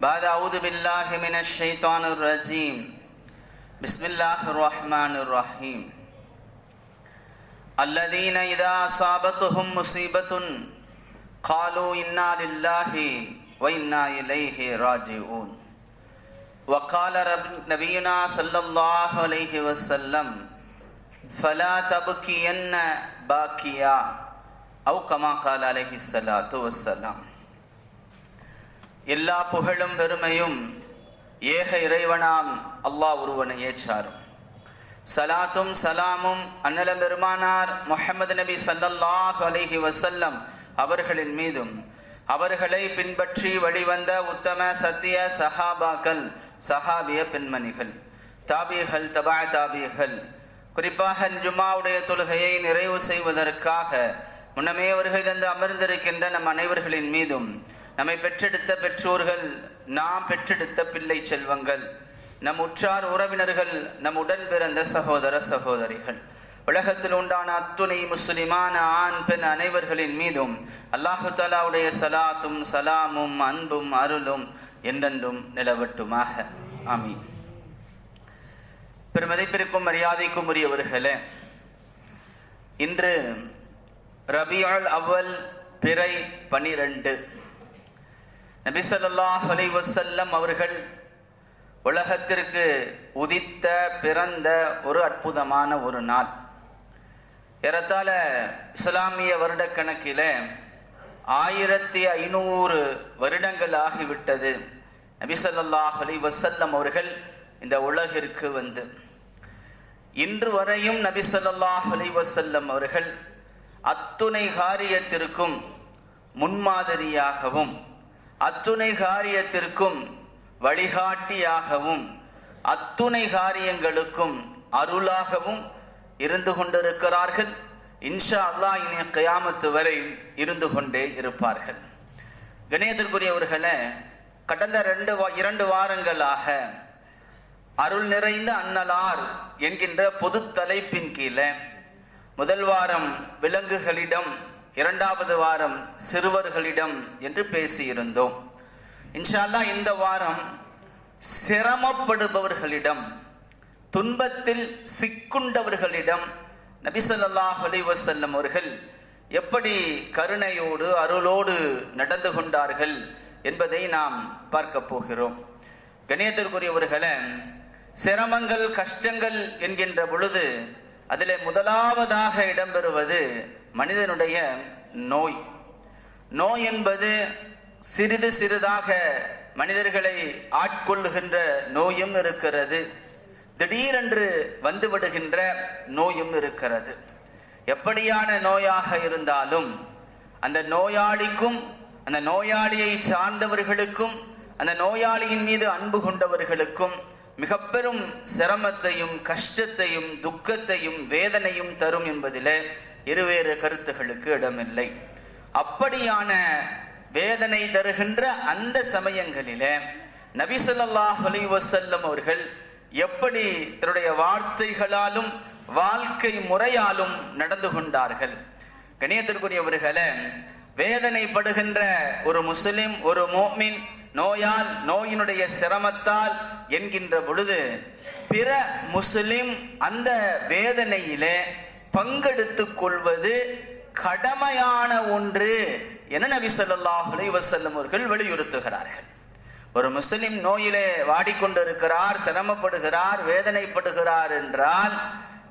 بعد أعوذ بالله من الشيطان الرجيم. بسم الله الرحمن الرحيم. الذين إذا أصابتهم مصيبة قالوا إنا لله وإنا إليه راجعون. وقال رب نبينا صلى الله عليه وسلم فلا تبكين باكيا أو كما قال عليه الصلاة والسلام. எல்லா புகழும் பெருமையும் ஏக இறைவனாம் அல்லாஹ் ஒருவனையே சாரும் சலாத்தும் சலாமும் அன்னலம் பெருமானார் முஹம்மது நபி சல்லல்லாஹ் அலிஹி வசல்லம் அவர்களின் மீதும் அவர்களை பின்பற்றி வழிவந்த உத்தம சத்திய சஹாபாக்கள் சஹாபிய பெண்மணிகள் தாபிகள் தபா தாபிகள் குறிப்பாக ஜுமாவுடைய தொழுகையை நிறைவு செய்வதற்காக முன்னமே அவர்கள் தந்து அமர்ந்திருக்கின்ற நம் அனைவர்களின் மீதும் நம்மை பெற்றெடுத்த பெற்றோர்கள் நாம் பெற்றெடுத்த பிள்ளை செல்வங்கள் நம் உற்றார் உறவினர்கள் நம் உடன் பிறந்த சகோதர சகோதரிகள். உலகத்தில் உண்டான அத்துணை முஸ்லிமான ஆண் பெண் அனைவர்களின் மீதும் அல்லாஹு தாலாவுடைய சலாத்தும் சலாமும் அன்பும் அருளும் என்றென்றும் நிலவட்டுமாக. ஆமீன். பெருமதிப்பிற்கும் மரியாதைக்கும் உரியவர்களே இன்று ரபியால் அவ்வல் பிறை பனிரெண்டு. நபிசல்லாஹ் அலை வசல்லம் அவர்கள் உலகத்திற்கு உதித்த பிறந்த ஒரு அற்புதமான ஒரு நாள். ஏறத்தாழ இஸ்லாமிய வருடக்கணக்கில் ஆயிரத்தி ஐநூறு வருடங்கள் ஆகிவிட்டது. நபிசல்லாஹ் அலி வசல்லம் அவர்கள் இந்த உலகிற்கு வந்து. இன்று வரையும் நபிசல்லாஹ் அலி வசல்லம் அவர்கள் அத்துணை காரியத்திற்கும் முன்மாதிரியாகவும் அத்துணை காரியத்திற்கும் வழிகாட்டியாகவும் அத்துணை காரியங்களுக்கும் அருளாகவும் இருந்து கொண்டிருக்கிறார்கள். இன்ஷா அல்லா இனி கயாமத்து வரை இருந்து கொண்டே இருப்பார்கள். கணேதற்குரியவர்களை கடந்த ரெண்டு வா இரண்டு வாரங்களாக அருள் நிறைந்த அன்னலார் என்கின்ற பொது தலைப்பின் கீழே முதல் வாரம் விலங்குகளிடம் இரண்டாவது வாரம் சிறுவர்களிடம் என்று பேசியிருந்தோம். இன்ஷால்லா இந்த வாரம் சிரமப்படுபவர்களிடம் துன்பத்தில் சிக்குண்டவர்களிடம் நபிசல்லாஹ் அலி வசல்லம் அவர்கள் எப்படி கருணையோடு அருளோடு நடந்து கொண்டார்கள் என்பதை நாம் பார்க்க போகிறோம். கணியத்திற்குரியவர்களை சிரமங்கள் கஷ்டங்கள் என்கின்ற பொழுது அதில் முதலாவதாக இடம்பெறுவது மனிதனுடைய நோய். நோய் என்பது சிறிது சிறிதாக மனிதர்களை ஆட்கொள்ளுகின்ற நோயும் இருக்கிறது. திடீரென்று வந்துவிடுகின்ற நோயும் இருக்கிறது. எப்படியான நோயாக இருந்தாலும் அந்த நோயாளிக்கும் அந்த நோயாளியை சார்ந்தவர்களுக்கும் அந்த நோயாளியின் மீது அன்பு கொண்டவர்களுக்கும் மிக பெரும் சிரமத்தையும் கஷ்டத்தையும் துக்கத்தையும் வேதனையும் தரும் என்பதில் இருவேறு கருத்துகளுக்கு இடமில்லை. அப்படியான வேதனை தருகின்ற அந்த சமயங்களில நபிசல்லாஹ் அலி வசல்லம் அவர்கள் எப்படி தன்னுடைய வார்த்தைகளாலும் வாழ்க்கை முறையாலும் நடந்து கொண்டார்கள். கணியத்திற்குரியவர்களே வேதனைப்படுகின்ற ஒரு முஸ்லிம் ஒரு மோமின் நோயால் நோயினுடைய சிரமத்தால் என்கின்ற பொழுது பிற முஸ்லிம் அந்த வேதனையிலே பங்கெடுத்துக் கொள்வது கடமையான ஒன்று என நபி சொல்லாஹ் வசல்லம் அவர்கள் வலியுறுத்துகிறார்கள். ஒரு முஸ்லிம் நோயிலே வாடிக்கொண்டிருக்கிறார் சிரமப்படுகிறார் வேதனைப்படுகிறார் என்றால்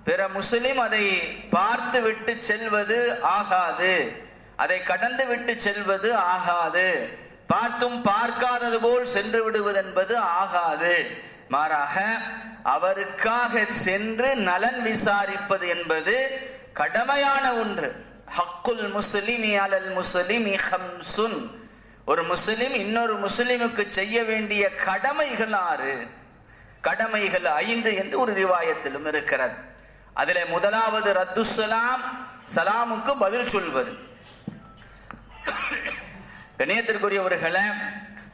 பிற முஸ்லிம் அதை பார்த்து விட்டு செல்வது ஆகாது. அதை கடந்து விட்டு செல்வது ஆகாது. பார்த்தும் பார்க்காதது போல் சென்று விடுவது என்பது ஆகாது. மாறாக அவருக்காக சென்று நலன் விசாரிப்பது என்பது கடமையான ஒன்று. ஹக்குல் முஸ்லிமி அலல் முஸ்லிமி ஹம்சுன். ஒரு முஸ்லிம் இன்னொரு முஸ்லிமுக்கு செய்ய வேண்டிய கடமைகள் ஆறு. கடமைகள் ஐந்து என்று ஒரு ரிவாயத்திலும் இருக்கிறது. அதில் முதலாவது ரத்து சலாம் சலாமுக்கு பதில் சொல்வது. கணியத்திற்குரியவர்களை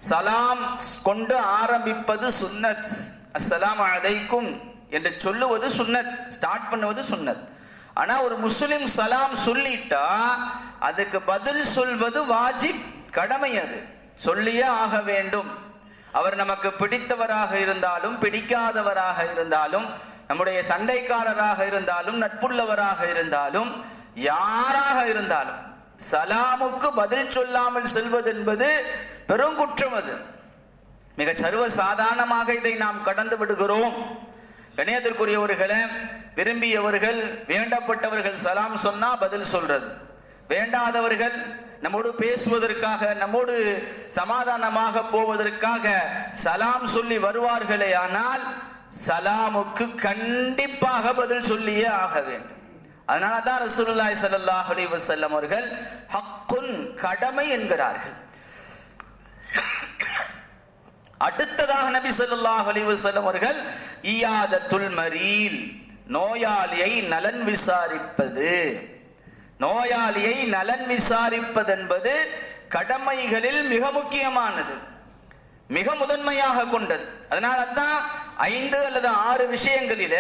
சலாம் கொண்டு ஆரம்பிப்பது சுன்னத். அஸ்ஸலாம் அலைக்கும் என்று சொல்லுவது சுன்னத். ஸ்டார்ட் பண்ணுவது சுன்னத். ஆனா ஒரு முஸ்லிம் சலாம் சொல்லிட்டா அதுக்கு பதில் சொல்வது வாஜிப். கடமை அது. சொல்லியே ஆக வேண்டும். அவர் நமக்கு பிடித்தவராக இருந்தாலும் பிடிக்காதவராக இருந்தாலும் நம்முடைய சண்டைக்காரராக இருந்தாலும் நட்புள்ளவராக இருந்தாலும் யாராக இருந்தாலும் சலாமுக்கு பதில் சொல்லாமல் செல்வது என்பது பெருங்குற்றம் அது. மிக சர்வ சாதாரணமாக இதை நாம் கடந்து விடுகிறோம். கணியத்திற்குரியவர்களை விரும்பியவர்கள் வேண்டப்பட்டவர்கள் சலாம் சொன்னா பதில் சொல்றது. வேண்டாதவர்கள் நம்மோடு பேசுவதற்காக நம்மோடு சமாதானமாக போவதற்காக சலாம் சொல்லி வருவார்களே ஆனால் சலாமுக்கு கண்டிப்பாக பதில் சொல்லியே ஆக வேண்டும். அதனால தான் ரசூலுல்லாய் ஸல்லல்லாஹு அலைஹி அவர்கள் ஹக்குன் கடமை என்கிறார்கள். அடுத்ததாக நபி சொல்லாஹ் அலைஹி அவர்கள் ஈயாத துல்மரீல் நோயாளியை நலன் விசாரிப்பது. நோயாளியை நலன் விசாரிப்பது என்பது கடமைகளில் மிக முக்கியமானது. மிக முதன்மையாக கொண்டது. அதனால தான் ஐந்து அல்லது ஆறு விஷயங்களில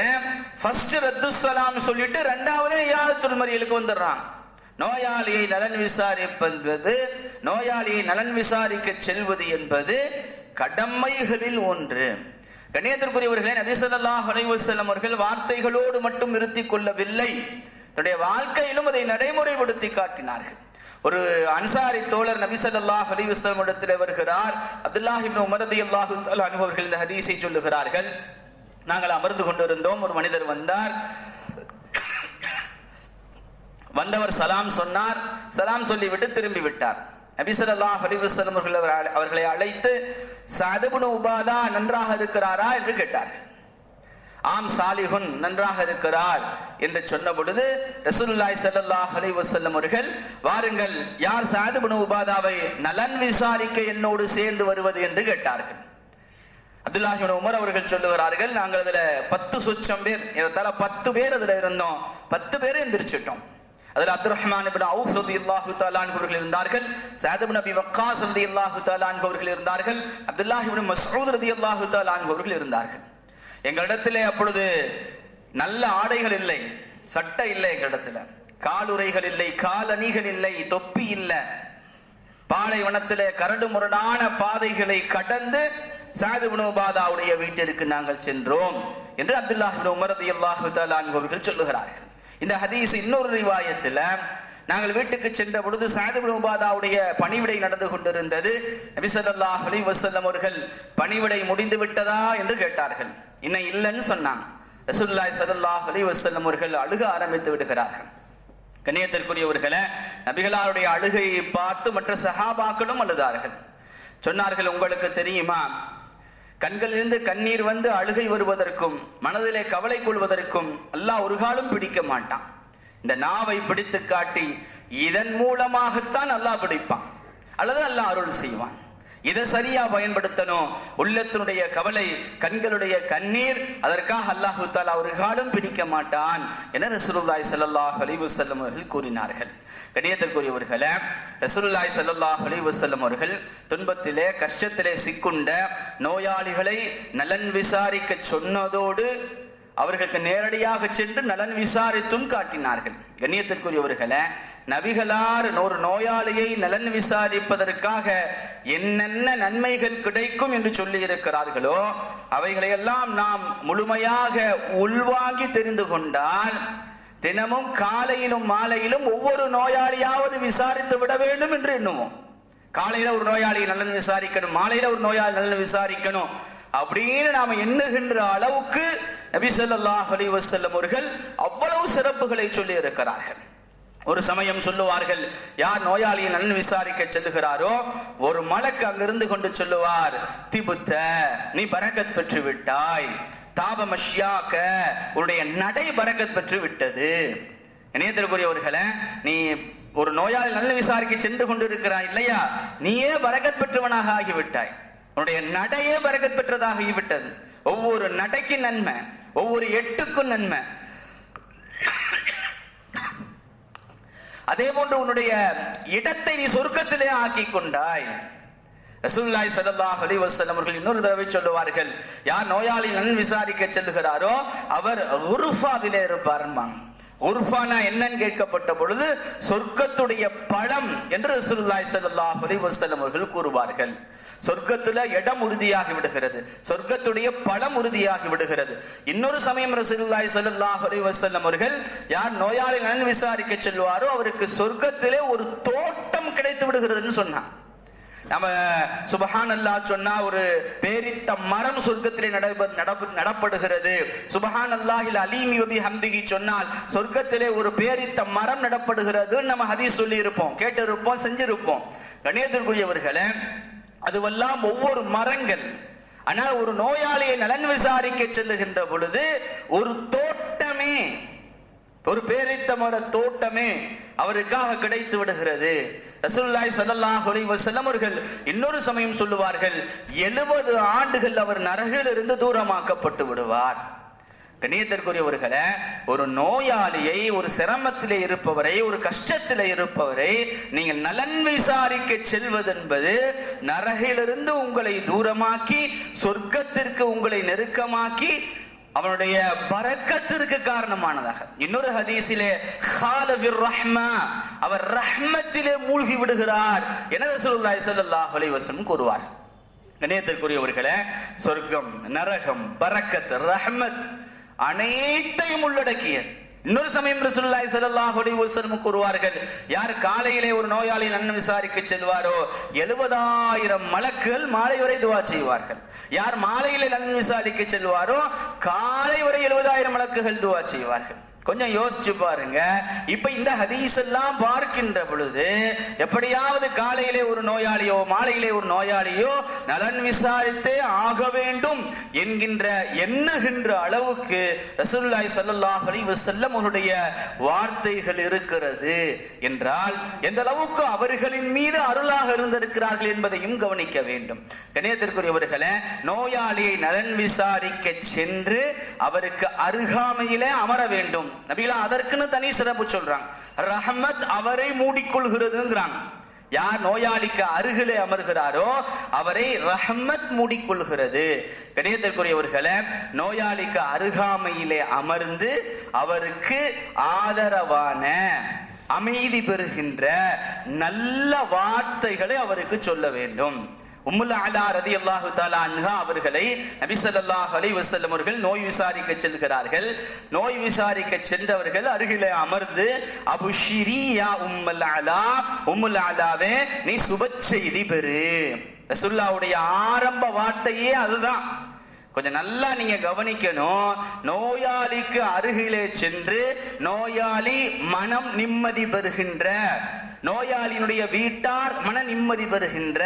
ஃபர்ஸ்ட் ரத்து சலாம் சொல்லிட்டு ரெண்டாவது இயாதத்துல் மறியலுக்கு வந்துடுறான். நோயாளியை நலன் விசாரிப்பது நோயாளியை நலன் விசாரிக்க செல்வது என்பது கடமைகளில் ஒன்று. கணியத்திற்குரியவர்களே நபி ஸல்லல்லாஹு அவர்கள் வார்த்தைகளோடு மட்டும் நிறுத்திக் கொள்ளவில்லை. தன்னுடைய வாழ்க்கையிலும் அதை நடைமுறைப்படுத்தி காட்டினார்கள். ஒரு அன்சாரி தோழர் நபிசல்லாஹ் ஸல்லல்லாஹு இடத்தில் வருகிறார். அப்துல்லாஹ் உமரதி அல்லாஹு அனுபவர்கள் இந்த ஹதீஸை சொல்லுகிறார்கள். நாங்கள் அமர்ந்து கொண்டிருந்தோம். ஒரு மனிதர் வந்தார். வந்தவர் சலாம் சொன்னார். சலாம் சொல்லிவிட்டு திரும்பி விட்டார். நபி ஸல்லல்லாஹு அவர்களை அழைத்து சஅதுபுன் உபாதா நன்றாக இருக்கிறாரா? என்று கேட்டார்கள். ஆம் சாலிஹுன் நன்றாக இருக்கிறார் என்று சொன்ன பொழுது ரசூலுல்லாஹி ஸல்லல்லாஹு அலைஹி வசல்லம் அவர்கள் வாருங்கள் யார் சாது உபாதாவை நலன் விசாரிக்க என்னோடு சேர்ந்து வருவது என்று கேட்டார்கள். அப்துல்லாஹி உமர் அவர்கள் சொல்லுகிறார்கள் நாங்கள் அதுல பத்து சொச்சம் பேர் ஏறத்தாழ பத்து பேர் அதுல இருந்தோம். பத்து பேர் எந்திரிச்சிட்டோம். அதுல அப்துல் ரஹ்மான் இப்னு அவுஃப் ரதி அல்லாஹு தாலான்பவர்கள் இருந்தார்கள் சஅத் நபி அபி வக்காஸ் ரதி அல்லாஹு தாலான்பவர்கள் இருந்தார்கள் அப்துல்லாஹிபின் மசூத் ரதி அல்லாஹு தாலான்பவர்கள் இருந்தார்கள். எங்களிடத்திலே அப்பொழுது நல்ல ஆடைகள் இல்லை சட்டை இல்லை எங்களிடத்துல. காலுறைகள் இல்லை காலணிகள் இல்லை தொப்பி இல்லை. பாலைவனத்திலே கரடு முரடான பாதைகளை கடந்து சாது பாதாவுடைய வீட்டிற்கு நாங்கள் சென்றோம் என்று அப்துல்லாஹ் உமரது உமர் தலான் அவர்கள் சொல்லுகிறார்கள். இந்த ஹதீஸ் இன்னொரு ரிவாயத்துல நாங்கள் வீட்டுக்கு சென்ற பொழுது சாது பாதாவுடைய பணிவிடை நடந்து கொண்டிருந்தது. நபிசல்லாஹ் அலி வசல்லம் அவர்கள் பணிவிடை முடிந்து விட்டதா என்று கேட்டார்கள். இன்னும் இல்லைன்னு சொன்னாங்க. ரசூல்லாய் சதல்லாஹ் அலி வசல்லம் அவர்கள் அழுக ஆரம்பித்து விடுகிறார்கள். கண்ணியத்திற்குரியவர்களை நபிகளாருடைய அழுகையை பார்த்து மற்ற சஹாபாக்களும் அழுதார்கள். சொன்னார்கள் உங்களுக்கு தெரியுமா? கண்களிலிருந்து கண்ணீர் வந்து அழுகை வருவதற்கும் மனதிலே கவலை கொள்வதற்கும் அல்லாஹ் ஒரு காலம் பிடிக்க மாட்டான். இந்த நாவை பிடித்து காட்டி இதன் மூலமாகத்தான் அல்லாஹ் பிடிப்பான். அல்லது அல்லாஹ் அருள் செய்வான். இதை சரியா பயன்படுத்தணும். உள்ளத்தினுடைய கவலை கண்களுடைய கண்ணீர் அதற்காக அல்லாஹு தாலா ஒரு காலம் பிடிக்க மாட்டான் என ரசூலுல்லாய் சல்லாஹ் அலிவு செல்லம் அவர்கள் கூறினார்கள். கணியத்திற்குரியவர்களே ரசூலுல்லாய் சல்லாஹ் அலிவு செல்லம் அவர்கள் துன்பத்திலே கஷ்டத்திலே சிக்குண்ட நோயாளிகளை நலன் விசாரிக்க சொன்னதோடு அவர்களுக்கு நேரடியாக சென்று நலன் விசாரித்தும் காட்டினார்கள். கண்ணியத்திற்குரியவர்களை நபிகளார் ஒரு நோயாளியை நலன் விசாரிப்பதற்காக என்னென்ன நன்மைகள் கிடைக்கும் என்று சொல்லி இருக்கிறார்களோ அவைகளையெல்லாம் நாம் முழுமையாக உள்வாங்கி தெரிந்து கொண்டால் தினமும் காலையிலும் மாலையிலும் ஒவ்வொரு நோயாளியாவது விசாரித்து விட வேண்டும் என்று எண்ணுவோம். காலையில ஒரு நோயாளி நலன் விசாரிக்கணும் மாலையில ஒரு நோயாளி நலன் விசாரிக்கணும் அப்படின்னு நாம எண்ணுகின்ற அளவுக்கு நபி சொல்லாஹ் அலி வசல்லம் அவர்கள் அவ்வளவு சிறப்புகளை சொல்லி இருக்கிறார்கள் ஒரு சமயம் சொல்லுவார்கள் யார் நோயாளியை நலன் விசாரிக்க செல்லுகிறாரோ? ஒரு மலக்கு அங்கிருந்து கொண்டு சொல்லுவார் திபுத்த நீ பரக்கத் பெற்று விட்டாய். தாபமஷ்யாக்க உன்னுடைய நடை பரக்கத் பெற்று விட்டது. இணையத்திற்குரியவர்களே நீ ஒரு நோயாளி நல்ல விசாரிக்க சென்று கொண்டிருக்கிறாய் இல்லையா? நீயே வரகத் பெற்றவனாக ஆகிவிட்டாய். உன்னுடைய நடையே வரகத் பெற்றதாக ஆகிவிட்டது ஒவ்வொரு நடைக்கு நன்மை ஒவ்வொரு எட்டுக்கும் நன்மை அதே போன்று உன்னுடைய இடத்தை நீ சொர்க்கத்திலே ஆக்கி கொண்டாய் ரசூல்லாய் ஸல்லல்லாஹு அலைஹி வஸல்லம் அவர்கள் இன்னொரு தடவை சொல்லுவார்கள் யார் நோயாளி நன் விசாரிக்க செல்லுகிறாரோ அவர் உருஃபாவிலே இருப்பார்மாங்க உர்ஃபானா என்னன்னு கேட்கப்பட்ட பொழுது சொர்க்கத்துடைய பழம் என்று ரசூலுல்லாஹி ஸல்லல்லாஹு அலைஹி வஸல்லம் அவர்கள் கூறுவார்கள். சொர்க்கத்துல இடம் உறுதியாகி விடுகிறது. சொர்க்கத்துடைய பழம் உறுதியாகி விடுகிறது. இன்னொரு சமயம் ரசூலுல்லாஹி ஸல்லல்லாஹு அலைஹி வஸல்லம் அவர்கள் யார் நோயாளி நலன் விசாரிக்க செல்வாரோ அவருக்கு சொர்க்கத்திலே ஒரு தோட்டம் கிடைத்து விடுகிறதுன்னு சொன்னான். நம்ம சுபஹான் அல்லாஹ் சொன்னா ஒரு பேரித்த மரம் சொர்க்கத்திலே நடப்ப நடப்படுகிறது. சுபஹான் அல்லாஹில் அலீமி வபி ஹம்திகி சொன்னால் சொர்க்கத்திலே ஒரு பேரித்த மரம் நடப்படுகிறது நம்ம ஹதி சொல்லி இருப்போம் கேட்டிருப்போம் செஞ்சிருப்போம். கணேசருக்குரியவர்களே அதுவெல்லாம் ஒவ்வொரு மரங்கள். ஆனால் ஒரு நோயாளியை நலன் விசாரிக்க செல்லுகின்ற பொழுது ஒரு தோட்டமே ஒரு பேரித்த மர தோட்டமே அவருக்காக கிடைத்து விடுகிறது. ரசூல்லாய் ஸல்லல்லாஹு அலைஹி அவர்கள் இன்னொரு சமயம் சொல்லுவார்கள் எழுபது ஆண்டுகள் அவர் நரகிலிருந்து தூரமாக்கப்பட்டு விடுவார். கண்ணியத்திற்குரியவர்களே ஒரு நோயாளியை ஒரு சிரமத்திலே இருப்பவரை ஒரு கஷ்டத்திலே இருப்பவரை நீங்கள் நலன் விசாரிக்க செல்வதென்பது நரகிலிருந்து உங்களை தூரமாக்கி சொர்க்கத்திற்கு உங்களை நெருக்கமாக்கி அவனுடைய பறக்கத்திற்கு காரணமானதாக. இன்னொரு ஹதீஸிலே ஹாலபிர் ரஹ்மா அவர் ரஹ்மத்திலே மூழ்கி விடுகிறார் என ரசூலுல்லாஹி ஸல்லல்லாஹு அலைஹி வஸல்லம் கூறுவார் கணியத்திற்குரியவர்களே சொர்க்கம் நரகம் பறக்கத் ரஹ்மத் அனைத்தையும் உள்ளடக்கிய இன்னொரு சமயம் ரசூலுல்லாஹி ஸல்லல்லாஹு அலைஹி கூறுவார்கள் யார் காலையிலே ஒரு நோயாளி நன்மை விசாரிக்க செல்வாரோ எழுபதாயிரம் மலக்குகள் மாலை வரை துவா செய்வார்கள். யார் மாலையிலே நன்மை விசாரிக்க செல்வாரோ காலை வரை எழுபதாயிரம் மலக்குகள் துவா செய்வார்கள். கொஞ்சம் யோசிச்சு பாருங்க. இப்ப இந்த ஹதீஸ் எல்லாம் பார்க்கின்ற பொழுது எப்படியாவது காலையிலே ஒரு நோயாளியோ மாலையிலே ஒரு நோயாளியோ நலன் விசாரித்தே ஆக வேண்டும் என்கின்ற எண்ணுகின்ற அளவுக்கு ரசூல்லாய் சல்லாஹ் அலைஹி வஸல்லம் அவருடைய வார்த்தைகள் இருக்கிறது என்றால் எந்த அளவுக்கு அவர்களின் மீது அருளாக இருந்திருக்கிறார்கள் என்பதையும் கவனிக்க வேண்டும். கணியத்திற்குரியவர்களே நோயாளியை நலன் விசாரிக்க சென்று அவருக்கு அருகாமையிலே அமர வேண்டும். நபிகளா அதற்குன்னு தனி சிறப்பு சொல்றாங்க. ரஹமத் அவரை மூடிக்கொள்கிறதுங்கிறாங்க. யார் நோயாளிக்கு அருகிலே அமர்கிறாரோ அவரை ரஹமத் மூடிக்கொள்கிறது. கணிதத்திற்குரியவர்களை நோயாளிக்கு அருகாமையிலே அமர்ந்து அவருக்கு ஆதரவான அமைதி பெறுகின்ற நல்ல வார்த்தைகளை அவருக்கு சொல்ல வேண்டும். உம்முல்லா அலா ரதி அல்லாஹு தாலா அன்ஹா அவர்களை நபி அலி வசல்லம் அவர்கள் நோய் விசாரிக்க செல்கிறார்கள். நோய் விசாரிக்க சென்றவர்கள் அருகிலே அமர்ந்து அபு ஷிரியா உம்முல் அலா உம்முல் அலாவே நீ சுப செய்தி பெறு. ரசுல்லாவுடைய ஆரம்ப வார்த்தையே அதுதான். கொஞ்சம் நல்லா நீங்க கவனிக்கணும். நோயாளிக்கு அருகிலே சென்று நோயாளி மனம் நிம்மதி பெறுகின்ற நோயாளியினுடைய வீட்டார் மன நிம்மதி பெறுகின்ற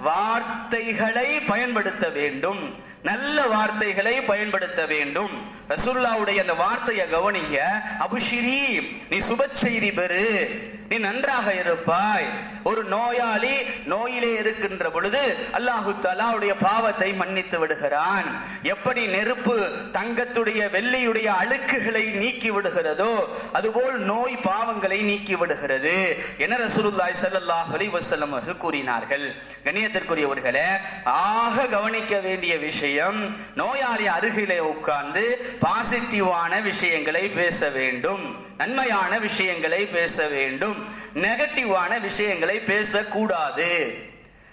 வார்த்தைகளை பயன்படுத்த வேண்டும். நல்ல வார்த்தைகளை பயன்படுத்த வேண்டும். ரசுல்லாவுடைய அந்த வார்த்தையை கவனிங்க. அபுஷிரி நீ சுப செய்தி பெறு. நீ நன்றாக இருப்பாய். ஒரு நோயாளி நோயிலே இருக்கின்ற பொழுது அல்லாஹு தலாவுடைய பாவத்தை மன்னித்து விடுகிறான். எப்படி நெருப்பு தங்கத்துடைய வெள்ளியுடைய அழுக்குகளை நீக்கி விடுகிறதோ அதுபோல் நோய் பாவங்களை நீக்கி விடுகிறது என ரசூலுல்லாஹி ஸல்லல்லாஹு அலைஹி வஸல்லம் அவர்கள் கூறினார்கள். கண்ணியத்திற்குரியவர்களே ஆக கவனிக்க வேண்டிய விஷயம் நோயாளி அருகிலே உட்கார்ந்து பாசிட்டிவான விஷயங்களை பேச வேண்டும். நன்மையான விஷயங்களை பேச வேண்டும். நெகட்டிவான விஷயங்களை பேசக்கூடாது.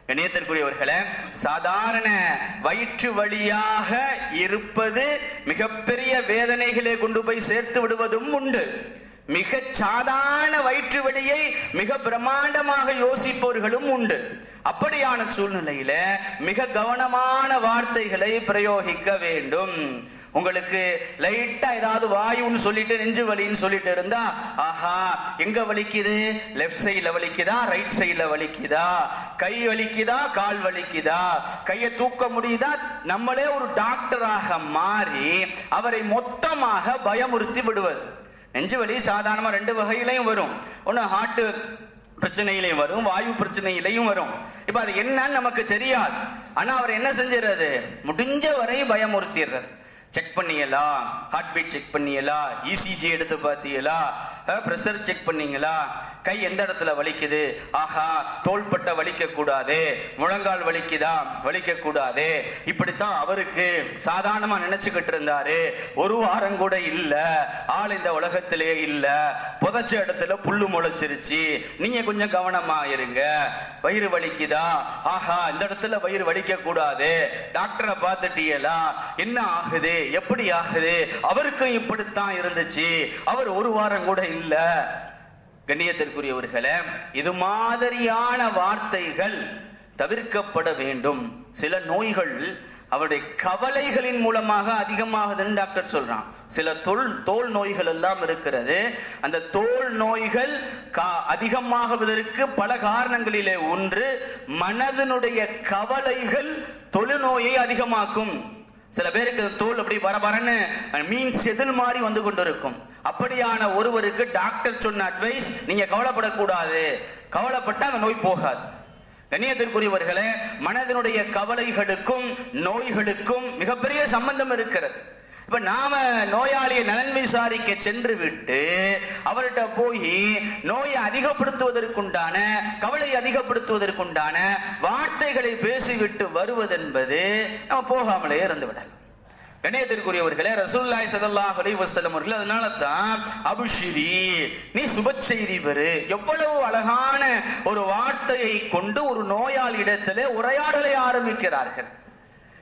கணியத்திற்குரியவர்களே சாதாரண வயிற்று வழியாக இருப்பது மிகப்பெரிய வேதனைகளை கொண்டு போய் சேர்த்து விடுவதும் உண்டு. மிக சாதாரண வயிற்று வழியை மிக பிரம்மாண்டமாக யோசிப்பவர்களும் உண்டு. அப்படியான சூழ்நிலையில மிக கவனமான வார்த்தைகளை பிரயோகிக்க வேண்டும். உங்களுக்கு லைட்டா ஏதாவது வாயுன்னு சொல்லிட்டு நெஞ்சு வலின்னு சொல்லிட்டு இருந்தா ஆஹா எங்க வலிக்குது? லெஃப்ட் சைட்ல வலிக்குதா? ரைட் சைட்ல வலிக்குதா? கை வலிக்குதா? கால் வலிக்குதா? கையை தூக்க முடியுதா? நம்மளே ஒரு டாக்டராக மாறி அவரை மொத்தமாக பயமுறுத்தி விடுவது. நெஞ்சு வலி சாதாரணமா ரெண்டு வகையிலையும் வரும். ஒன்று ஹார்ட்டு பிரச்சனையிலையும் வரும் வாயு பிரச்சனையிலையும் வரும். இப்ப அது என்னன்னு நமக்கு தெரியாது. ஆனா அவர் என்ன செஞ்சிடறது? முடிஞ்ச வரை பயமுறுத்திடுறது. செக் பண்ணியலா ஹார்ட் பீட் செக் பண்ணியலா இசிஜி எடுத்து பார்த்தீங்களா ப்ரெஷர் செக் பண்ணீங்களா? கை எந்த இடத்துல வலிக்குது? ஆஹா தோள்பட்டை வலிக்க கூடாது முழங்கால் வலிக்குதா? வலிக்க கூடாது இப்படித்தான் அவருக்கு சாதாரணமா நினைச்சுக்கிட்டு இருந்தாரு. ஒரு வாரம் கூட இல்ல. ஆள் இந்த உலகத்திலே இல்ல. புதைச்ச இடத்துல புல்லு முளைச்சிருச்சு. நீங்க கொஞ்சம் கவனமா இருங்க. வயிறு வலிக்குதா? ஆஹா இந்த இடத்துல வயிறு வலிக்க கூடாது டாக்டரை பார்த்துட்டீங்களா? என்ன ஆகுது? எப்படி ஆகுது? அவருக்கும் இப்படித்தான் இருந்துச்சு. அவர் ஒரு வாரம் கூட இல்லை. கண்ணியத்திற்குரியவர்களே இது மாதிரியான வார்த்தைகள் தவிர்க்கப்பட வேண்டும். சில நோய்கள் அவருடைய கவலைகளின் மூலமாக அதிகமாகுதுன்னு டாக்டர் சொல்றான். சில தொல் தோல் நோய்கள் எல்லாம் இருக்கிறது. அந்த தோல் நோய்கள் கா- அதிகமாகுவதற்கு பல காரணங்களிலே ஒன்று மனதினுடைய கவலைகள் தொழுநோயை அதிகமாக்கும். சில பேருக்கு தோல் அப்படி பரபரன்னு மீன் செதில் மாதிரி வந்து கொண்டிருக்கும். அப்படியான ஒருவருக்கு டாக்டர் சொன்ன அட்வைஸ் நீங்க கவலைப்படக்கூடாது. கவலைப்பட்டா அந்த நோய் போகாது. கண்ணியத்திற்குரியவர்களே மனதினுடைய கவலைகளுக்கும் நோய்களுக்கும் மிகப்பெரிய சம்பந்தம் இருக்கிறது. இப்ப நாம நோயாளியை நலன் விசாரிக்க சென்று விட்டு அவர்கிட்ட போய் நோயை அதிகப்படுத்துவதற்குண்டான கவலை அதிகப்படுத்துவதற்குண்டான வார்த்தைகளை பேசிவிட்டு வருவதென்பது நம்ம போகாமலே இருந்து விடலாம். கண்ணியத்திற்குரியவர்களே ரசூலுல்லாஹி ஸல்லல்லாஹு அலைஹி வஸல்லம் அவர்கள் அதனால தான் அபுஷிரி நீ சுப செய்தி பெறு. எவ்வளவு அழகான ஒரு வார்த்தையை கொண்டு ஒரு நோயாளி இடத்திலே உரையாடலை ஆரம்பிக்கிறார்கள்.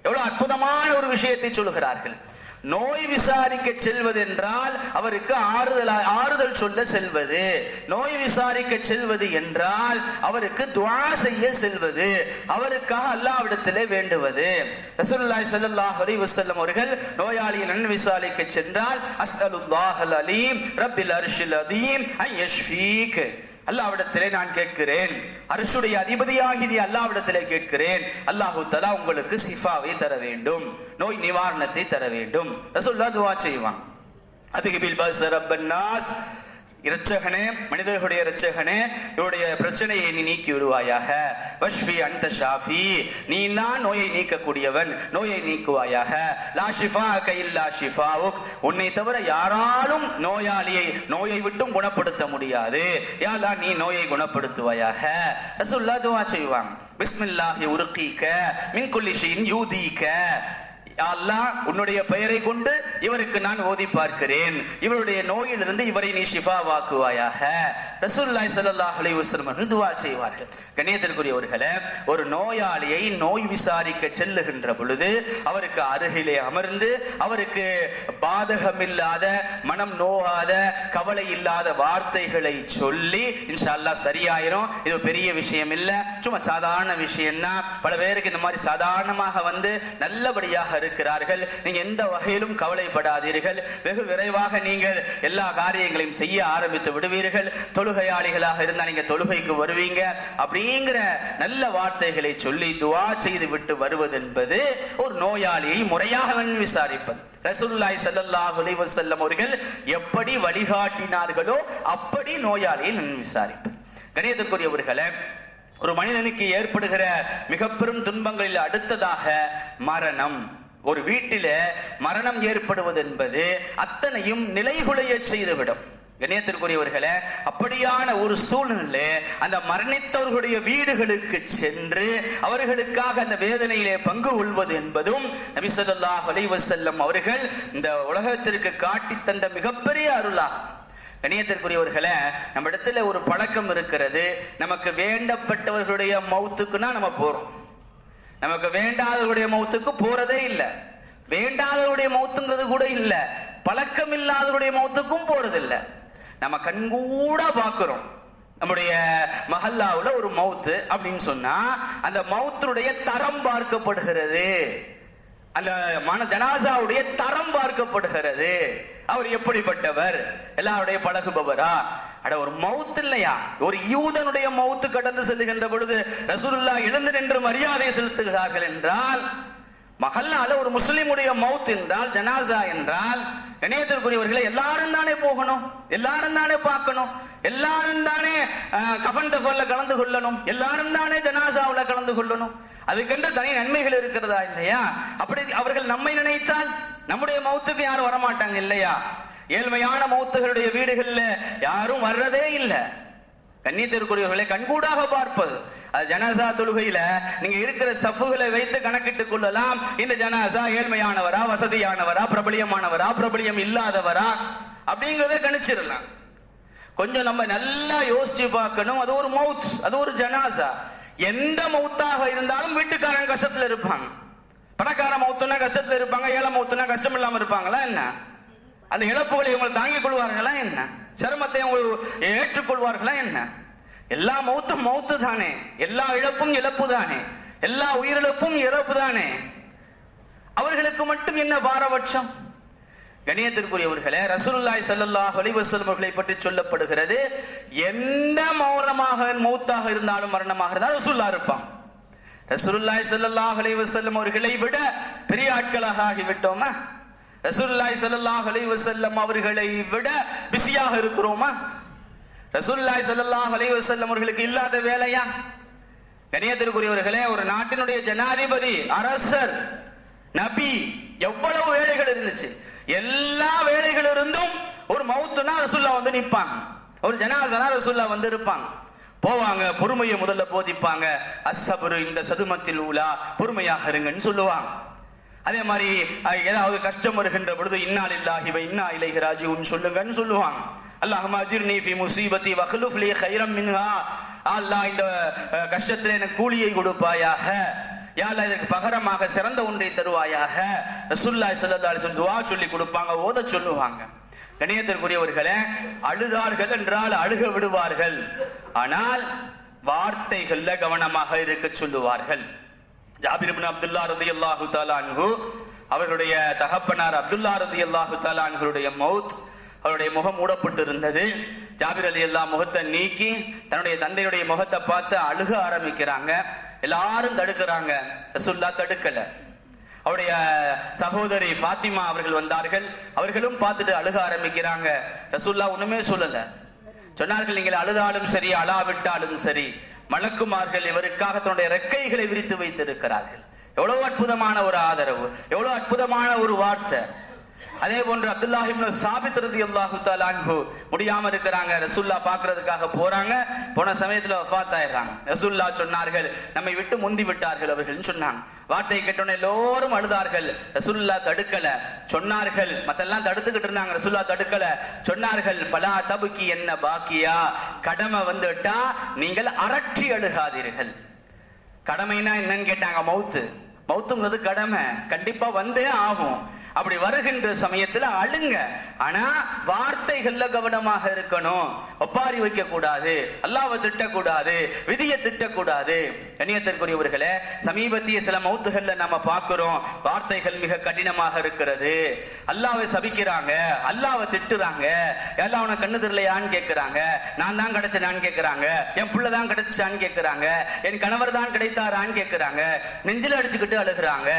எவ்வளவு அற்புதமான ஒரு விஷயத்தை சொல்கிறார்கள் நோய் விசாரிக்க செல்வது என்றால் அவருக்கு ஆறுதல் ஆறுதல் சொல்ல செல்வது. நோய் விசாரிக்க செல்வது என்றால் அவருக்கு துவா செய்ய செல்வது. அவருக்காக அல்லாவிடத்திலே வேண்டுவது. ரசூலுல்லாஹி ஸல்லல்லாஹு அலைஹி வஸல்லம் அவர்கள் நோயாளியை நன் விசாரிக்க சென்றால் அஸ்அலுல்லாஹல் அலீம் ரப்பில் அர்ஷில் அதீம் ஐ யஷ்ஃபீக். அல்லாவிடத்திலே நான் கேட்கிறேன். அரசுடைய அதிபதியாகி அல்லாவிடத்திலே கேட்கிறேன். அல்லாஹு தலா உங்களுக்கு சிஃபாவை தர வேண்டும். நோய் நிவாரணத்தை தர வேண்டும். ரசூல்லா துவா செய்வான். அதுகிபில் பஸ் ரப்பன்னாஸ் இரட்சகனே மனிதர்களுடைய இரட்சகனே இவருடைய பிரச்சனையை நீ நீக்கி விடுவாயாக. வஷ்வி அந்த ஷாஃபி நீ தான் நோயை நீக்கக்கூடியவன் நோயை நீக்குவாயாக. லா ஷிஃபா கைல்லா ஷிஃபாவுக் உன்னை தவிர யாராலும் நோயாளியை நோயை விட்டும் குணப்படுத்த முடியாது. யாதா நீ நோயை குணப்படுத்துவாயாக. ரசுல்லா துவா செய்வாங்க பிஸ்மில்லாஹி உருக்கீக்க மின் யூதீக்க. அல்லாஹ் உன்னுடைய பெயரை கொண்டு இவருக்கு நான் ஓதி பார்க்கிறேன். இவருடைய நோயிலிருந்து இவரை நீ ஷிஃபாவாக்குவாயாக. ரசூலுல்லாஹி ஸல்லல்லாஹு அலைஹி வஸல்லம் அவர்கள் துஆ செய்வார்கள். கண்ணியத்திற்குரியவர்களே ஒரு நோயாளியை நோய் விசாரிக்க செல்லுகின்ற பொழுது அவருக்கு அருகிலே அமர்ந்து அவருக்கு பாதகம் இல்லாத மனம் நோகாத கவலை இல்லாத வார்த்தைகளை சொல்லி இன்ஷா அல்லாஹ் சரியாயிரும். இது பெரிய விஷயம் இல்லை சும்மா சாதாரண விஷயம் பல பேருக்கு இந்த மாதிரி சாதாரணமாக வந்து நல்லபடியாக இருக்கிறார்கள் நீங்க எந்த வகையிலும் கவலைப்படாதீர்கள். வெகு விரைவாக நீங்கள் எல்லா காரியங்களையும் செய்ய ஆரம்பித்து விடுவீர்கள். தொழுகையாளிகளாக இருந்தால் நீங்க தொழுகைக்கு வருவீங்க. அப்படிங்கிற நல்ல வார்த்தைகளை சொல்லி துவா செய்து விட்டு வருவது என்பது ஒரு நோயாளியை முறையாக விசாரிப்பது. ரசூல்லாய் சல்லாஹ் அலிவசல்லம் அவர்கள் எப்படி வழிகாட்டினார்களோ அப்படி நோயாளியை நன் விசாரிப்பது. கணியத்திற்குரியவர்களே ஒரு மனிதனுக்கு ஏற்படுகிற மிக பெரும் துன்பங்களில் அடுத்ததாக மரணம். ஒரு வீட்டில மரணம் ஏற்படுவது என்பது அத்தனையும் நிலைகுலைய செய்துவிடும். கண்ணியத்திற்குரியவர்களே அப்படியான ஒரு சூழ்நிலை அந்த மரணித்தவர்களுடைய வீடுகளுக்கு சென்று அவர்களுக்காக அந்த வேதனையிலே பங்கு கொள்வது என்பதும் நபி ஸல்லல்லாஹு அவர்கள் இந்த உலகத்திற்கு காட்டி தந்த மிகப்பெரிய அருளாகும். கணியத்திற்குரியவர்களே நம்ம இடத்துல ஒரு பழக்கம் இருக்கிறது. நமக்கு வேண்டப்பட்டவர்களுடைய மௌத்துக்குன்னா நம்ம போறோம். நமக்கு வேண்டாதவருடைய மௌத்துக்கு போறதே இல்லை. வேண்டாதவருடைய மௌத்துங்கிறது கூட இல்லை. பழக்கம் இல்லாதவருடைய மௌத்துக்கும் போறதில்லை. நம்ம கண்கூட பார்க்கிறோம். நம்முடைய மஹல்லாவுல ஒரு மவுத்து அப்படின்னு சொன்னா அந்த மவுத்தினுடைய தரம் பார்க்கப்படுகிறது. அந்த மன ஜனாசாவுடைய தரம் பார்க்கப்படுகிறது. அவர் எப்படிப்பட்டவர்? எல்லாருடைய பழகுபவரா? அட ஒரு மவுத் இல்லையா? ஒரு யூதனுடைய மவுத்து கடந்து செல்லுகின்ற பொழுது ரசூலுல்லா எழுந்து நின்று மரியாதை செலுத்துகிறார்கள் என்றால் மகல்லால ஒரு முஸ்லிமுடைய மவுத் என்றால் ஜனாசா என்றால் இணையத்திற்குரியவர்களை எல்லாரும் தானே போகணும் எல்லாரும் தானே பார்க்கணும் எல்லாரும் தானே கஃபன் டஃபர்ல கலந்து கொள்ளணும் எல்லாரும் தானே ஜனாசாவில் கலந்து கொள்ளணும். அதுக்கென்று தனி நன்மைகள் இருக்கிறதா இல்லையா? அப்படி அவர்கள் நம்மை நினைத்தால் நம்முடைய மௌத்துக்கு யாரும் வரமாட்டாங்க இல்லையா? ஏழ்மையான மௌத்துகளுடைய வீடுகளில் யாரும் வர்றதே இல்லை. கண்ணியத்திற்குரியவர்களை கண்கூடாக பார்ப்பது. அது ஜனாசா தொழுகையில நீங்க இருக்கிற சஃபுகளை வைத்து கணக்கிட்டுக் கொள்ளலாம். இந்த ஜனாசா ஏழ்மையானவரா வசதியானவரா பிரபலியமானவரா பிரபலியம் இல்லாதவரா? அப்படிங்கிறத கணிச்சிடலாம். கொஞ்சம் நம்ம நல்லா யோசிச்சு பார்க்கணும். அது ஒரு மவுத் அது ஒரு ஜனாசா. எந்த மவுத்தாக இருந்தாலும் வீட்டுக்காரன் கஷ்டத்துல இருப்பாங்க. பணக்கார மவுத்துனா கஷ்டத்துல இருப்பாங்க ஏழை மவுத்துனா கஷ்டம் இல்லாம இருப்பாங்களா என்ன? அந்த இழப்புகளை இவங்க தாங்கிக் கொள்வார்களா என்ன? சிரமத்தை அவங்க ஏற்றுக்கொள்வார்களா என்ன? எல்லா மௌத்தும் மௌத்து தானே. எல்லா இழப்பும் இழப்பு தானே. எல்லா உயிரிழப்பும் இறப்பு தானே. அவர்களுக்கு மட்டும் என்ன பாரபட்சம்? கணியத்திற்குரியவர்களே ரசூல்லாய் ஸல்லல்லாஹு அலைஹி அவர்களை பற்றி சொல்லப்படுகிறது எந்த மௌரமாக மௌத்தாக இருந்தாலும் மரணமாக இருந்தாலும் ரசூல்லா இருப்பான். ரசூல்லாய் ஸல்லல்லாஹு அலைஹி அவர்களை விட பெரிய ஆட்களாக ஆகிவிட்டோமா? ரசூல்லாய் ஸல்லல்லாஹு அலைஹி வஸல்லம் அவர்களை விட பிஸியாக இருக்கிறோமா? ரசூல்லாய் செல்லல்லாஹ் அலைஹி வஸல்லம் அவர்களுக்கு இல்லாத வேலையா? கணியத்திற்குரியவர்களே ஒரு நாட்டினுடைய ஜனாதிபதி அரசர் நபி எவ்வளவு வேலைகள் இருந்துச்சு? எல்லா வேலைகள் இருந்தும் ஒரு மவுத்துனா ரசூல்லா வந்து நிற்பாங்க. ஒரு ஜனாசனா ரசூல்லா வந்து இருப்பாங்க. போவாங்க பொறுமையை முதல்ல போதிப்பாங்க. அஸ்ஸபரு இந்த சதுமத்தில் உலா பொறுமையாக இருங்கன்னு சொல்லுவாங்க. அதே மாதிரி ஏதாவது கஷ்டம் வருகின்ற பொழுது இன்னால் லில்லாஹி இன்னா இலைஹி ராஜிஊன் சொல்லுங்கன்னு சொல்லுவாங்க. அல்லாஹ் அஜிர்னி ஃபி முசீபத்தி வக்லுஃப் லி கைரம் மின்ஹா. அல்லாஹ் இந்த கஷ்டத்தில் எனக்கு கூலியை கொடுப்பாயாக. யா இதற்கு பகரமாக சிறந்த ஒன்றை தருவாயாக. ரசூலுல்லாஹி சல்லா அலைஹி துவா சொல்லி கொடுப்பாங்க ஓத சொல்லுவாங்க. கணியத்திற்குரியவர்களே அழுதார்கள் என்றால் அழுக விடுவார்கள். ஆனால் வார்த்தைகள்ல கவனமாக இருக்க சொல்லுவார்கள். ஜாபிர் அப்துல்லா ரதி அல்லாஹு அன்ஹு அவர்களுடைய தகப்பனார் அப்துல்லா ரதி அல்லாஹு அன்ஹுடைய மௌத் அவருடைய முகம் மூடப்பட்டு இருந்தது ஜாபிர் அலி அல்லா முகத்தை நீக்கி தன்னுடைய தந்தையுடைய முகத்தை பார்த்து அழுக ஆரம்பிக்கிறாங்க. எல்லாரும் தடுக்கிறாங்க. ரசுல்லா தடுக்கல. அவருடைய சகோதரி ஃபாத்திமா அவர்கள் வந்தார்கள். அவர்களும் பார்த்துட்டு அழுக ஆரம்பிக்கிறாங்க. ரசுல்லா ஒண்ணுமே சொல்லல. சொன்னார்கள் நீங்கள் அழுதாலும் சரி அழாவிட்டாலும் சரி. மலக்குமார்கள் இவருக்காக தன்னுடைய ரெக்கைகளை விரித்து வைத்திருக்கிறார்கள். எவ்வளவு அற்புதமான ஒரு ஆதரவு எவ்வளவு அற்புதமான ஒரு வார்த்தை. அதே போன்று அப்துல்லாஹ் சாபித் ரதி அல்லாஹு அன்ஹு முடியாம இருக்கிறாங்க. ரசுல்லா பாக்குறதுக்காக போறாங்க. போன சமயத்துல வஃபாத் ஆயிடுறாங்க ரசுல்லா சொன்னார்கள் நம்மை விட்டு முந்தி விட்டார்கள் அவர்கள்னு சொன்னாங்க. வார்த்தையை கேட்டோன்னு எல்லோரும் அழுதார்கள். ரசுல்லா தடுக்கல. சொன்னார்கள் மத்தெல்லாம் தடுத்துக்கிட்டு இருந்தாங்க. ரசுல்லா தடுக்கல. சொன்னார்கள் ஃபலா தபுக்கி என்ன பாக்கியா? கடமை வந்துட்டா நீங்கள் அரற்றி அழுகாதீர்கள். கடமைனா என்னன்னு கேட்டாங்க மவுத்து. மவுத்துங்கிறது கடமை. கண்டிப்பா வந்தே ஆகும். அப்படி வருகின்ற சமயத்துல அழுங்க. ஆனா வார்த்தைகள்ல கவனமாக இருக்கணும். ஒப்பாரி வைக்க கூடாது அல்லாவை திட்டக்கூடாது. விதியை திட்டக்கூடாது. கண்ணியத்திற்குரியவர்களே சமீபத்திய சில மௌத்துகள்ல நம்ம பார்க்கிறோம். வார்த்தைகள் மிக கடினமாக இருக்கிறது. அல்லாவை சபிக்கிறாங்க. அல்லாவை திட்டுறாங்க. எல்லாம் உனக்கு கண்ணு தெரியலையான்னு கேட்கிறாங்க நான் தான் கிடைச்சனான்னு கேட்கிறாங்க என் புள்ள தான் கிடைச்சான்னு கேட்கிறாங்க என் கணவர் தான் கிடைத்தாரான்னு கேட்கிறாங்க நெஞ்சில் அடிச்சுக்கிட்டு அழுகிறாங்க.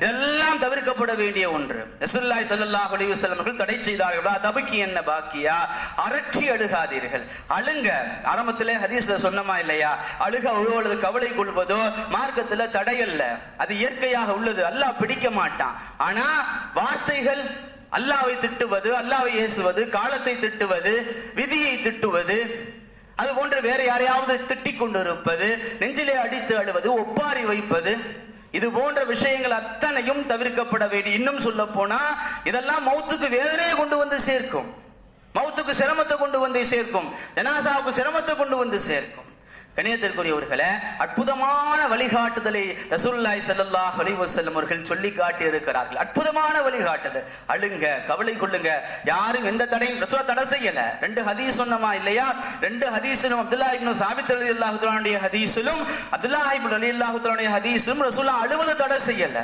இதெல்லாம் தவிர்க்கப்பட வேண்டிய ஒன்று. ரசூலுல்லாஹி சல்லாஹ் அலைஹி தடை செய்தார்கள். தபக்கி என்ன பாக்கியா? அரட்சி அழுகாதீர்கள். அழுங்க. ஆரம்பத்திலே ஹதீஸ்ல சொன்னமா இல்லையா? அழுக அழுவது கவலை கொள்வதோ மார்க்கத்துல தடையல்ல அது இயற்கையாக உள்ளது. அல்லாஹ் பிடிக்க மாட்டான். ஆனா வார்த்தைகள் அல்லாவை திட்டுவது அல்லாவை ஏசுவது காலத்தை திட்டுவது விதியை திட்டுவது அது போன்று வேற யாரையாவது திட்டிக் கொண்டிருப்பது நெஞ்சிலே அடித்து அழுவது ஒப்பாரி வைப்பது இது போன்ற விஷயங்கள் அத்தனையும் தவிர்க்கப்பட வேண்டும் இன்னும் சொல்ல போனா இதெல்லாம் மௌத்துக்கு வேதனையை கொண்டு வந்து சேர்க்கும். மௌத்துக்கு சிரமத்தை கொண்டு வந்து சேர்க்கும். ஜனாசாவுக்கு சிரமத்தை கொண்டு வந்து சேர்க்கும். இணையத்திற்குரியவர்களை அற்புதமான வழிகாட்டுதலை ரசூல்லாய் சல்லாஹ் அலிவசல்லம் அவர்கள் சொல்லி காட்டி இருக்கிறார்கள் அற்புதமான வழிகாட்டுதல். அழுங்க கவலை கொள்ளுங்க. யாரும் எந்த தடையும் ரசூலா தடை செய்யல. ரெண்டு ஹதீஸ் சொன்னமா இல்லையா? ரெண்டு ஹதீஸிலும் அப்துல்லா இப்னு சாபித் அலி தஆலாவுடைய ஹதீஸிலும் அப்துல்லா இப்னு அலி தஆலாவுடைய ஹதீஸிலும் ரசூலா அழுவது தடை செய்யல.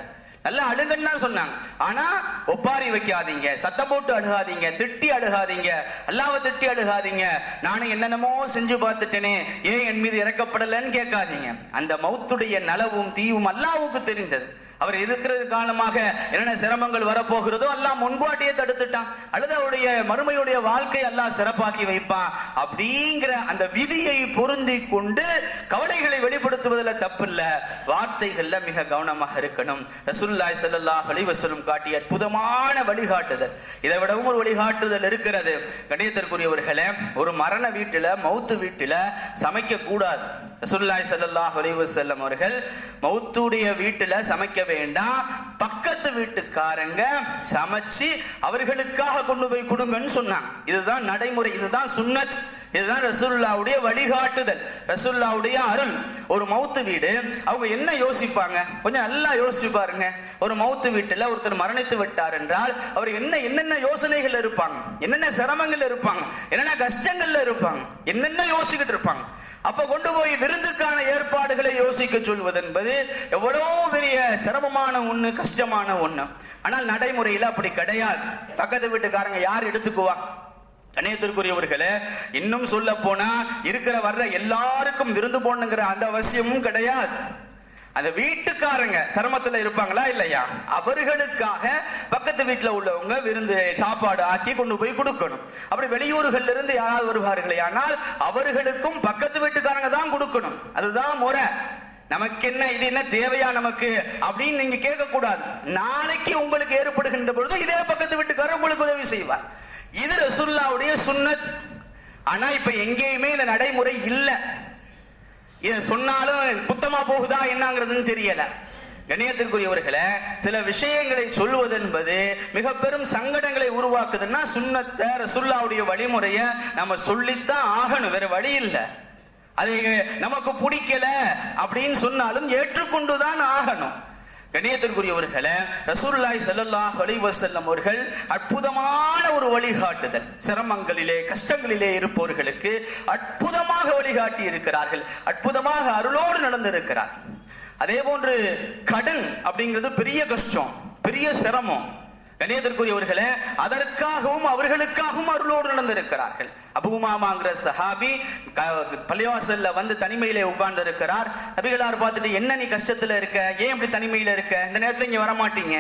நல்லா அழுகன்னா தான் சொன்னாங்க. ஆனா ஒப்பாரி வைக்காதீங்க சத்தம் போட்டு அழுகாதீங்க திட்டி அழுகாதீங்க அல்லாவை திட்டி அழுகாதீங்க. நானும் என்னென்னமோ செஞ்சு பார்த்துட்டேனே ஏன் என் மீது இறக்கப்படலைன்னு கேட்காதீங்க. அந்த மௌத்துடைய நலவும் தீவும் அல்லாவுக்கு தெரிந்தது. அவர் இருக்கிறது காரணமாக என்னென்ன சிரமங்கள் வரப்போகிறதோ எல்லாம் முன்கூட்டியே தடுத்துட்டான். அல்லது அவருடைய மறுமையுடைய வாழ்க்கை எல்லாம் சிறப்பாக்கி வைப்பான். அப்படிங்கிற அந்த விதியை பொருந்தி கொண்டு கவலைகளை வெளிப்படுத்துவதில் தப்பில்ல. வார்த்தைகள்ல மிக கவனமாக இருக்கணும். ரசுல்லாய் செல்லல்லா அலைஹி காட்டிய அற்புதமான வழிகாட்டுதல். இதை விடவும் ஒரு வழிகாட்டுதல் இருக்கிறது. கணியத்திற்குரியவர்களே ஒரு மரண வீட்டில் மௌத்து வீட்டில் சமைக்கக்கூடாது. கூடாது ரசூலுல்லாஹி ஸல்லல்லாஹு செல்லம் அவர்கள் மௌத்துடைய வீட்டுல சமைக்க வேண்டாம். பக்கத்து வீட்டுக்காரங்க சமைச்சு அவர்களுக்காக கொண்டு போய் கொடுங்கன்னு சொன்னாங்க. இதுதான் நடைமுறை இதுதான் சுன்னத் இதுதான் ரசூல்லாவுடைய வழிகாட்டுதல் ரசூல்லாவுடைய அருள். ஒரு மௌத்து வீடு அவங்க என்ன யோசிப்பாங்க? கொஞ்சம் நல்லா யோசிச்சு பாருங்க. ஒரு மௌத்து வீட்டுல ஒருத்தர் மரணித்து விட்டார் என்றால் அவர் என்ன என்னென்ன யோசனைகள் இருப்பாங்க? என்னென்ன சிரமங்கள் இருப்பாங்க? என்னென்ன கஷ்டங்கள்ல இருப்பாங்க? என்னென்ன யோசிக்கிட்டு இருப்பாங்க? அப்ப கொண்டு போய் விருந்துக்கான ஏற்பாடுகளை யோசிக்க சொல்வது என்பது எவ்வளோ பெரிய சிரமமான ஒண்ணு கஷ்டமான ஒண்ணு. ஆனால் நடைமுறையில் அப்படி கிடையாது. பக்கத்து வீட்டுக்காரங்க யார் எடுத்துக்குவா? கணியத்திற்குரியவர்களே இன்னும் சொல்ல போனா இருக்கிற வர்ற எல்லாருக்கும் விருந்து போடணுங்கிற அந்த அவசியமும் கிடையாது. அந்த வீட்டுக்காரங்க சிரமத்துல இருப்பாங்களா இல்லையா? அவர்களுக்காக பக்கத்து வீட்டுல உள்ளவங்க விருந்து சாப்பாடு ஆக்கி கொண்டு போய் கொடுக்கணும். அப்படி வெளியூர்கள் இருந்து யாராவது வருவார்களே ஆனால் அவர்களுக்கும் பக்கத்து வீட்டுக்காரங்க தான் கொடுக்கணும். அதுதான் முறை. நமக்கு என்ன இது என்ன தேவையா நமக்கு? அப்படின்னு நீங்க கேட்க கூடாது நாளைக்கு உங்களுக்கு ஏற்படுகின்ற பொழுது இதே பக்கத்து வீட்டுக்காரர் உங்களுக்கு உதவி செய்வார். இது ரசுல்லாவுடைய சுன்னத். ஆனா இப்ப எங்கேயுமே இந்த நடைமுறை இல்லை. இதை சொன்னாலும் புத்தமா போகுதா என்னங்கிறதுன்னு தெரியல. கணியத்திற்குரியவர்களே சில விஷயங்களை சொல்வது என்பது மிக பெரும் சங்கடங்களை உருவாக்குதுன்னா சுண்ணத்தை ரசுல்லாவுடைய வழிமுறைய நம்ம சொல்லித்தான் ஆகணும் வேற வழி இல்லை. அது நமக்கு பிடிக்கல அப்படின்னு சொன்னாலும் ஏற்றுக்கொண்டுதான் ஆகணும். கணியத்திற்குரியவர்களே ரசூலுல்லாஹி செல்லல்லாஹ் அலைஹி அவர்கள் அற்புதமான ஒரு வழிகாட்டுதல். சிரமங்களிலே கஷ்டங்களிலே இருப்பவர்களுக்கு அற்புதமாக வழிகாட்டி இருக்கிறார்கள். அற்புதமாக அருளோடு நடந்திருக்கிறார். அதே போன்று கடன் அப்படிங்கிறது பெரிய கஷ்டம் பெரிய சிரமம். கணேதற்குரியவர்களே அதற்காகவும் அவர்களுக்காகவும் அருளோடு நடந்திருக்கிறார்கள். அபுமாமாங்கிற சஹாபி பள்ளிவாசல்ல வந்து தனிமையிலே உட்கார்ந்து இருக்கிறார் நபிகளார் பார்த்துட்டு என்ன நீ கஷ்டத்துல இருக்க? ஏன் இப்படி தனிமையில இருக்க? இந்த நேரத்துல இங்க வரமாட்டீங்க?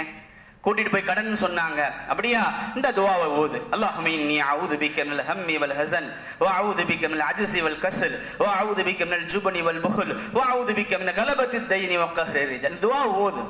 கூட்டிட்டு போய் கடன் சொன்னாங்க. அப்படியா? இந்த துவாவை ஓது. அல்லாஹுமே நீ அவுது பிக்கமில் ஹம்மி வல் ஹசன் ஓ அவுது பிக்கமில் அஜசி வல் கசல் ஓ அவுது பிக்கமில் ஜுபனி வல் புகுல் ஓ அவுது பிக்கமில் கலபத்தி தைனி வ துவா ஓது.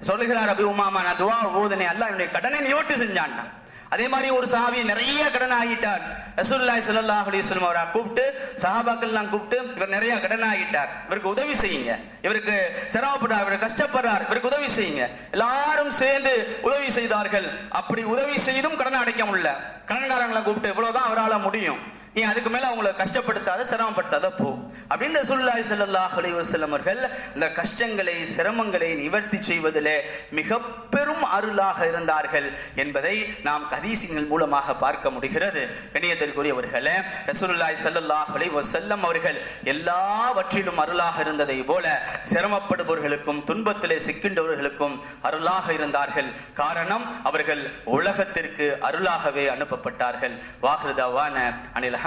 சொல்லுகிறார் அபி உமாமா நான் துவா ஓதுனே அல்லாஹ் என்னுடைய கடனை நிவர்த்தி செஞ்சான்டா. அதே மாதிரி ஒரு சஹாபி நிறைய கடன் ஆகிட்டார் ரசூல்லாய் ஸல்லல்லாஹு அலிஸ்லம் அவரை கூப்பிட்டு சஹாபாக்கள் எல்லாம் கூப்பிட்டு இவர் நிறைய கடன் ஆகிட்டார் இவருக்கு உதவி செய்யுங்க. இவருக்கு சிரமப்படுறார் இவர் கஷ்டப்படுறார். இவருக்கு உதவி செய்யுங்க. எல்லாரும் சேர்ந்து உதவி செய்தார்கள். அப்படி உதவி செய்தும் கடன் அடைக்க முடியல. கடன்காரங்களை கூப்பிட்டு இவ்வளவுதான் அவரால் முடியும். நீ அதுக்கு மேல அவங்கள கஷ்டப்படுத்தாத சிரமப்படுத்தாத போ. அப்படின்னு ரசூல்லாய் சல்லாஹ் அலைஹி அவர்கள் இந்த கஷ்டங்களை சிரமங்களை நிவர்த்தி செய்வதில் மிக பெரும் அருளாக இருந்தார்கள் என்பதை நாம் கதீசிங்கள் மூலமாக பார்க்க முடிகிறது. கணியத்திற்குரியவர்களே ரசூல்லாய் சல்லாஹ் அலைவசல்லம் அவர்கள் எல்லாவற்றிலும் அருளாக இருந்ததை போல சிரமப்படுபவர்களுக்கும் துன்பத்திலே சிக்கின்றவர்களுக்கும் அருளாக இருந்தார்கள். காரணம் அவர்கள் உலகத்திற்கு அருளாகவே அனுப்பப்பட்டார்கள். வாகிருதாவான அனில்